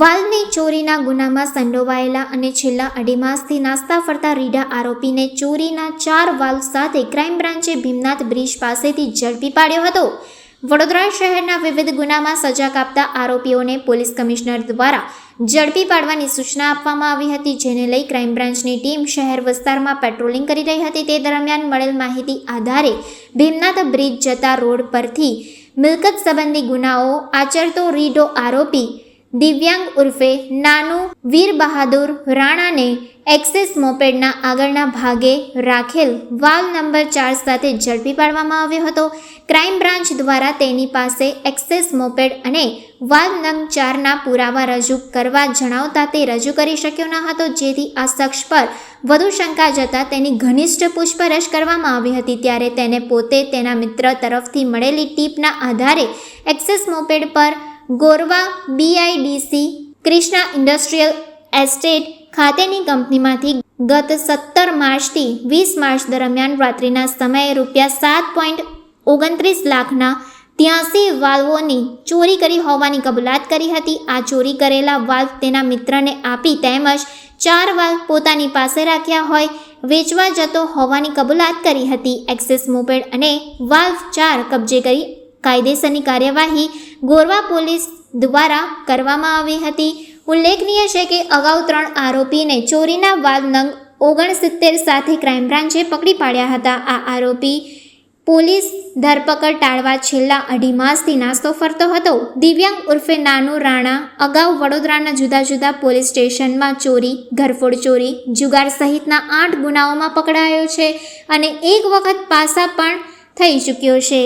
વાલની ચોરીના ગુનામાં સંડોવાયેલા અને છેલ્લા અઢી માસથી નાસ્તા ફરતા રીઢા આરોપીને ચોરીના ચાર વાલ્વ સાથે ક્રાઇમ બ્રાન્ચે ભીમનાથ બ્રિજ પાસેથી ઝડપી પાડ્યો હતો. વડોદરા શહેરના વિવિધ ગુનામાં સજા કાપતા આરોપીઓને પોલીસ કમિશનર દ્વારા ઝડપી પાડવાની સૂચના આપવામાં આવી હતી, જેને લઈ ક્રાઇમ બ્રાન્ચની ટીમ શહેર વિસ્તારમાં પેટ્રોલિંગ કરી રહી હતી. તે દરમિયાન મળેલ માહિતી આધારે ભીમનાથ બ્રિજ જતા રોડ પરથી મિલકત સંબંધી ગુનાઓ આચરતો રીઢો આરોપી દિવ્યાંગ ઉર્ફે નાનુ વીર બહાદુર રાણાને એક્સિસ મોપેડના આગળના ભાગે રાખેલ વાલ નંબર ચાર સાથે ઝડપી પાડવામાં આવ્યો હતો. ક્રાઇમ બ્રાન્ચ દ્વારા તેની પાસે એક્સેસ મોપેડ અને વાલ નંબર ચારના પુરાવા રજૂ કરવા જણાવતા તે રજૂ કરી શક્યો ન હતો. જેથી આ શખ્સ પર વધુ શંકા જતા તેની ઘનિષ્ઠ પૂછપરછ કરવામાં આવી હતી. ત્યારે તેને પોતે તેના મિત્ર તરફથી મળેલી ટીપના આધારે એક્સેસ મોપેડ પર Gorwa BIDC Krishna industrial estate ખાતેની કંપનીમાંથી ગત સત્તર માર્ચથી વીસ માર્ચ દરમિયાન રાત્રિના સમયે રૂપિયા સાત પોઈન્ટ ઓગણત્રીસ લાખના ત્યાંસી વાલ્વોની ચોરી કરી હોવાની કબૂલાત કરી હતી. આ ચોરી કરેલા વાલ્વ તેના મિત્રને આપી તેમજ ચાર વાલ્વ પોતાની પાસે રાખ્યા હોય વેચવા જતો હોવાની કબૂલાત કરી હતી. એક્સેસ મોપેડ અને વાલ્વ ચાર કબજે કરી કાયદેસરની કાર્યવાહી ગોરવા પોલીસ દ્વારા કરવામાં આવી હતી. ઉલ્લેખનીય છે કે અગાઉ ત્રણ આરોપીને ચોરીના વાદ નંગ ઓગણસિત્તેર સાથે ક્રાઇમ બ્રાન્ચે પકડી પાડ્યા હતા. આ આરોપી પોલીસ ધરપકડ ટાળવા છેલ્લા અઢી માસથી નાસ્તો ફરતો હતો. દિવ્યાંગ ઉર્ફે નાનુ રાણા અગાઉ વડોદરાના જુદા જુદા પોલીસ સ્ટેશનમાં ચોરી, ઘરફોડ ચોરી, જુગાર સહિતના આઠ ગુનાઓમાં પકડાયો છે અને એક વખત પાસા પણ થઈ ચૂક્યો છે.